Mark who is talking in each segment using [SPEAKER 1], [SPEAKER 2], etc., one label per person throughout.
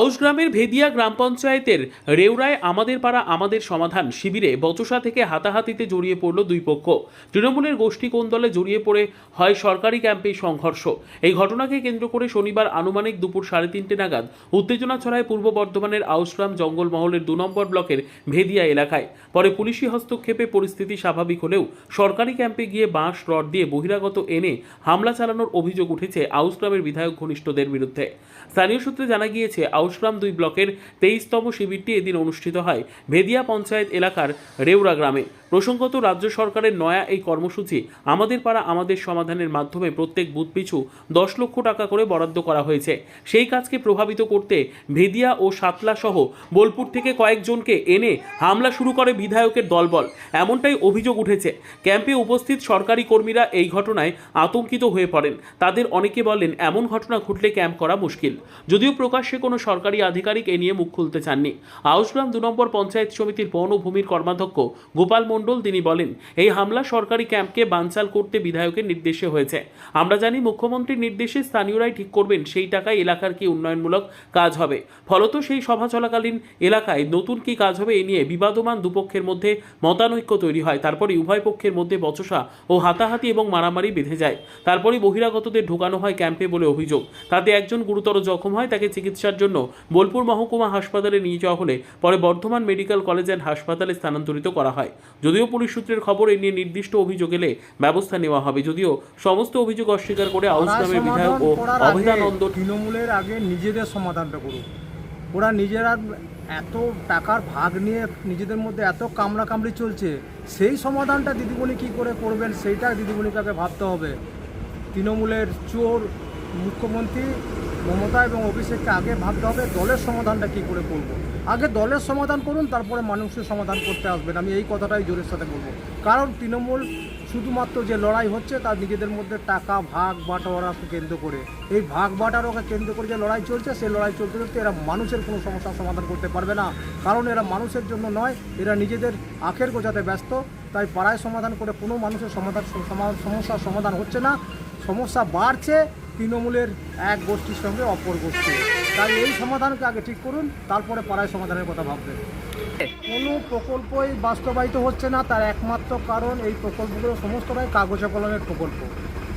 [SPEAKER 1] হাউসগ্রামের ভেদিয়া গ্রাম পঞ্চায়েতের রেউরায় আমাদের পাড়া, আমাদের সমাধান শিবিরে বচসা থেকে হাতাহাতিতে জড়িয়ে পড়ল দুই পক্ষ। তৃণমূলের গোষ্ঠী কোন্দলে জড়িয়ে পড়ে হয় সরকারি ক্যাম্পে সংঘর্ষ। এই ঘটনাকে কেন্দ্র করে শনিবার আনুমানিক দুপুর সাড়ে তিনটে নাগাদ উত্তেজনা ছড়ায় পূর্ব বর্ধমানের আউসগ্রাম জঙ্গলমহলের দু নম্বর ব্লকের ভেদিয়া এলাকায়। পরে পুলিশি হস্তক্ষেপে পরিস্থিতি স্বাভাবিক হলেও সরকারি ক্যাম্পে গিয়ে বাঁশ, রড দিয়ে বহিরাগত এনে হামলা চালানোর অভিযোগ উঠেছে আউসগ্রামের বিধায়ক ঘনিষ্ঠদের বিরুদ্ধে। স্থানীয় সূত্রে জানা গিয়েছে আউসগ্রাম দুই ব্লকের তেইশতম শিবিরটি এদিন অনুষ্ঠিত হয়। ভেদিয়া পঞ্চায়েত এলাকার রেউরা গ্রামে। প্রসঙ্গত, রাজ্য সরকারের নয়া এই কর্মসূচি আমাদের পাড়া আমাদের সমাধানের মাধ্যমে প্রত্যেক বুথ পিছু দশ লক্ষ টাকা করে বরাদ্দ করা হয়েছে। সেই কাজকে প্রভাবিত করতে ভেদিয়া ও সাতলা সহ বোলপুর থেকে কয়েকজনকে এনে হামলা শুরু করে বিধায়কের দলবল। এমনটাই অভিযোগ উঠেছে। ক্যাম্পে উপস্থিত সরকারি কর্মীরা এই ঘটনায় আতঙ্কিত হয়ে পড়েন। তাদের অনেকে বলেন, এমন ঘটনা ঘটলে ক্যাম্প করা মুশকিল। যদিও প্রকাশ্যে কোনো সরকারি আধিকারিক এ নিয়ে মুখ খুলতে চাননি। আউসগ্রাম দু নম্বর পঞ্চায়েত সমিতির বনভূমির কর্মাধ্যক্ষ গোপাল মণ্ডল তিনি বলেন, এই হামলা সরকারি ক্যাম্পকে বানচাল করতে বিধায়কের নির্দেশে হয়েছে। আমরা জানি মুখ্যমন্ত্রীর নির্দেশে স্থানীয়রাই ঠিক করবেন, সেই টাকায় এলাকার কি উন্নয়নমূলক কাজ হবে। ফলত সেই সভা চলাকালীন এলাকায় নতুন কি কাজ হবে এ নিয়ে বিবাদমান দুপক্ষের মধ্যে মতানৈক্য তৈরি হয়। তারপরে উভয় পক্ষের মধ্যে বচসা ও হাতাহাতি এবং মারামারি বেঁধে যায়। তারপরে বহিরাগতদের ঢোকানো হয় ক্যাম্পে বলে অভিযোগ। তাতে একজন গুরুতর জখম হয়, তাকে চিকিৎসার জন্য বোলপুর মহকুমা হাসপাতালে নিয়ে যাওয়া হলে পরে বর্ধমান মেডিকেল কলেজ অ্যান্ড হাসপাতালে স্থানান্তরিত করা হয়। যদিও পুলিশ সূত্রের খবর এ নিয়ে নির্দিষ্ট অভিযোগ এলে ব্যবস্থা নেওয়া হবে। যদিও সমস্ত অভিযোগ অস্বীকার করে আউসগ্রামের বিধায়ক ও অভেদানন্দ
[SPEAKER 2] তৃণমূলের আগে নিজেদের সমাধানটা করুক। ওরা নিজেরা এত টাকার ভাগ নিয়ে নিজেদের মধ্যে এত কামড়া কামড়ি চলছে সেই সমাধানটা দিদিমণি কি করে করবেন সেইটা দিদিমণিকে ভাবতে হবে। তৃণমূলের চোর মুখ্যমন্ত্রী মমতা এবং অভিষেককে আগে ভাবতে হবে দলের সমাধানটা কি করে করব। আগে দলের সমাধান করুন, তারপরে মানুষের সমাধান করতে আসবেন। আমি এই কথাটাই জোরের সাথে বলব। কারণ তৃণমূল শুধুমাত্র যে লড়াই হচ্ছে, তার নিজেদের মধ্যে টাকা, ভাগ বাটোয়ারাকে কেন্দ্র করে। এই ভাগ বাটোয়ারাকে কেন্দ্র করে যে লড়াই চলছে, সেই লড়াই চলতে চলতে এরা মানুষের কোনো সমস্যার সমাধান করতে পারবে না। কারণ এরা মানুষের জন্য নয়, এরা নিজেদের আখের গোছাতে ব্যস্ত। তাই পাড়ায় সমাধান করে কোনো মানুষের সমাধান সমা- সমস্যার সমাধান হচ্ছে না। সমস্যা বাড়ছে তৃণমূলের এক গোষ্ঠীর সঙ্গে অপর গোষ্ঠী। তাই এই সমাধানকে আগে ঠিক করুন, তারপরে পাড়ায় সমাধানের কথা ভাববেন। কোনো প্রকল্পই বাস্তবায়িত হচ্ছে না, তার একমাত্র কারণ এই প্রকল্পগুলো সমস্তটাই কাগজে কলমের প্রকল্প।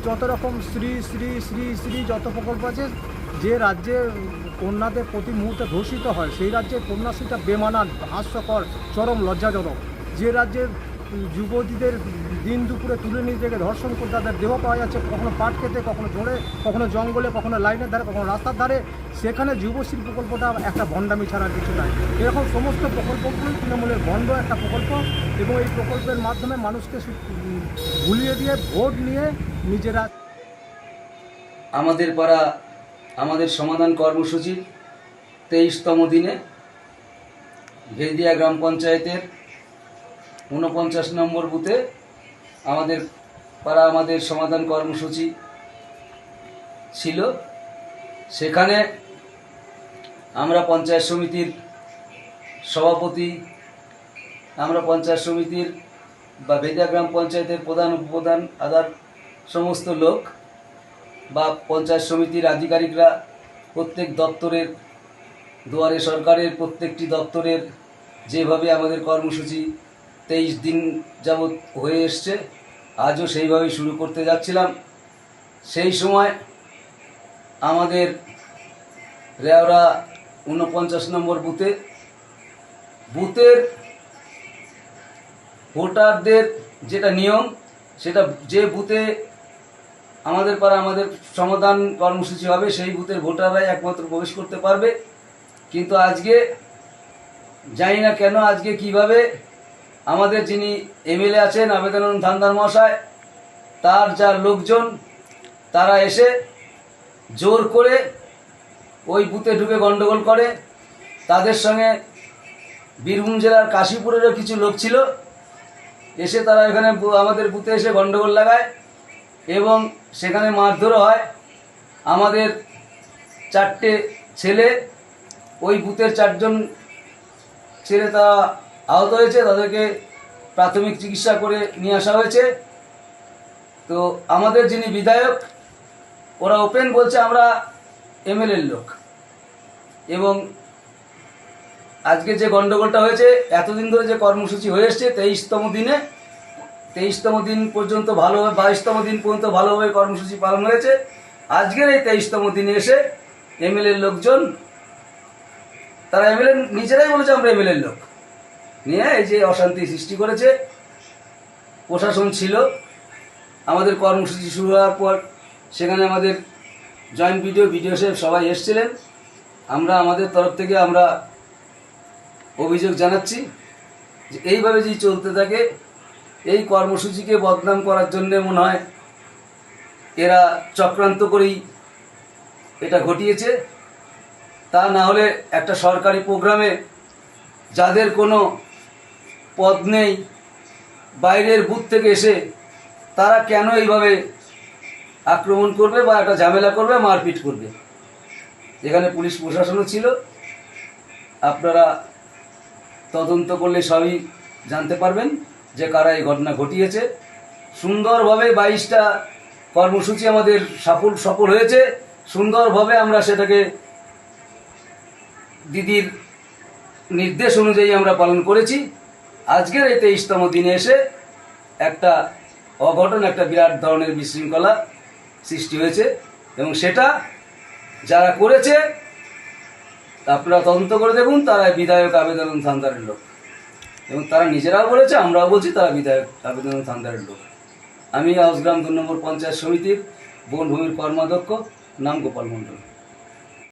[SPEAKER 2] যত রকম শ্রী শ্রী শ্রী শ্রী যত প্রকল্প আছে, যে রাজ্যে কন্যাদের প্রতি মুহূর্তে ধর্ষিত হয়, সেই রাজ্যে কন্যাশ্রীটা বেমানান, হাস্যকর, চরম, লজ্জাজনক। যে রাজ্যের যুবতীদের দিন দুপুরে তুলে নিয়ে থেকে ধর্ষণ করে তাদের দেহ পাওয়া যাচ্ছে, কখনো পাট খেতে, কখনো জোরে কখনো জঙ্গলে, কখনো লাইনের ধারে, কখনো রাস্তার ধারে, সেখানে যুবশ্রী প্রকল্পটা একটা ভণ্ডামি ছাড়া কিছু নাই। এরকম সমস্ত প্রকল্পগুলো তৃণমূলের বন্ধ একটা প্রকল্প এবং এই প্রকল্পের মাধ্যমে মানুষকে ভুলিয়ে দিয়ে, ভোট নিয়ে নিজেরা
[SPEAKER 3] আমাদের পাড়া, আমাদের সমাধান কর্মসূচির তেইশতম দিনে ভেদিয়া গ্রাম পঞ্চায়েতের ঊনপঞ্চাশ নম্বর বুথে আমাদের পাড়া, আমাদের সমাধান কর্মসূচি ছিল। সেখানে আমরা পঞ্চায়েত সমিতির সভাপতি, আমরা পঞ্চায়েত সমিতির বা ভেদিয়া গ্রাম পঞ্চায়েতের প্রধান, উপপ্রধান, আদার সমস্ত লোক বা পঞ্চায়েত সমিতির আধিকারিকরা প্রত্যেক দপ্তরের, দুয়ারে সরকারের প্রত্যেকটি দপ্তরের যেভাবে আমাদের কর্মসূচি তেইশ দিন যাবৎ হয়ে এসছে। আজও সেইভাবেই শুরু করতে যাচ্ছিলাম। সেই সময় আমাদের রেওরা ঊনপঞ্চাশ নম্বর বুথে, বুথের ভোটারদের যেটা নিয়ম, সেটা যে বুথে আমাদের পাড়া আমাদের সমাধান কর্মসূচি হবে, সেই বুথের ভোটাররাই একমাত্র প্রবেশ করতে পারবে। কিন্তু আজকে জানি না কেন, আজকে কীভাবে আমাদের যিনি এমএলএ আছেন আবেদনানন্দ ধান্দার মহাশয়, তার যা লোকজন, তারা এসে জোর করে ওই বুথে ঢুকে গণ্ডগোল করে। তাদের সঙ্গে বীরভূম জেলার কাশীপুরেরও কিছু লোক ছিল। এসে তারা এখানে আমাদের বুথে এসে গণ্ডগোল লাগায় এবং সেখানে মারধরও হয়। আমাদের চারটে ছেলে, ওই বুথের চারজন ছেলে তারা আহত হয়েছে, তাদেরকে প্রাথমিক চিকিৎসা করে নিয়ে আসা হয়েছে। তো আমাদের যিনি বিধায়ক, ওরা ওপেন বলছে আমরা এমএলএর লোক। এবং আজকে যে গন্ডগোলটা হয়েছে, এতদিন ধরে যে কর্মসূচি হয়ে এসছে, তেইশতম দিনে, তেইশতম দিন পর্যন্ত ভালোভাবে, বাইশতম দিন পর্যন্ত ভালোভাবে কর্মসূচি পালন হয়েছে। আজকের এই তেইশতম দিনে এসে এমএলএর লোকজন, তারা এমএলএ, নিজেরাই বলেছে আমরা এমএলএর লোক। নিয়ে এই যে অশান্তি সৃষ্টি করেছে, প্রশাসন ছিল, আমাদের কর্মসূচি শুরু হওয়ার পর সেখানে আমাদের জয়েন্ট ভিডিও ভিডিও সাহেব সবাই এসেছিলেন। আমরা আমাদের তরফ থেকে আমরা অভিযোগ জানাচ্ছি যে এইভাবে যদি চলতে থাকে, এই কর্মসূচিকে বদনাম করার জন্য মনে হয় এরা চক্রান্ত করেই এটা ঘটিয়েছে। তা না হলে একটা সরকারি প্রোগ্রামে যাদের কোনো পদ নেই। বাইরের বুথ থেকে এসে তারা কেন এইভাবে আক্রমণ করবে বা একটা ঝামেলা করবে, মারপিট করবে? এখানে পুলিশ প্রশাসনও ছিল। আপনারা তদন্ত করলে সবই জানতে পারবেন যে কারা এই ঘটনা ঘটিয়েছে। সুন্দরভাবে বাইশটা কর্মসূচি আমাদের সফল সফল হয়েছে। সুন্দরভাবে আমরা সেটাকে দিদির নির্দেশ অনুযায়ী আমরা পালন করেছি। আজকের এই তেইশতম দিনে এসে একটা অঘটন, একটা বিরাট ধরনের বিশৃঙ্খলা সৃষ্টি হয়েছে এবং সেটা যারা করেছে, আপনারা তদন্ত করে দেখুন তারা বিধায়ক আবেদন থান্দারের লোক। এবং তারা নিজেরাও বলেছে, আমরাও বলছি, তারা বিধায়ক আবেদন থান্দারের লোক। আমি আউসগ্রাম দু নম্বর পঞ্চায়েত সমিতির বনভূমির কর্মাধ্যক্ষ, নাম গোপাল মণ্ডল।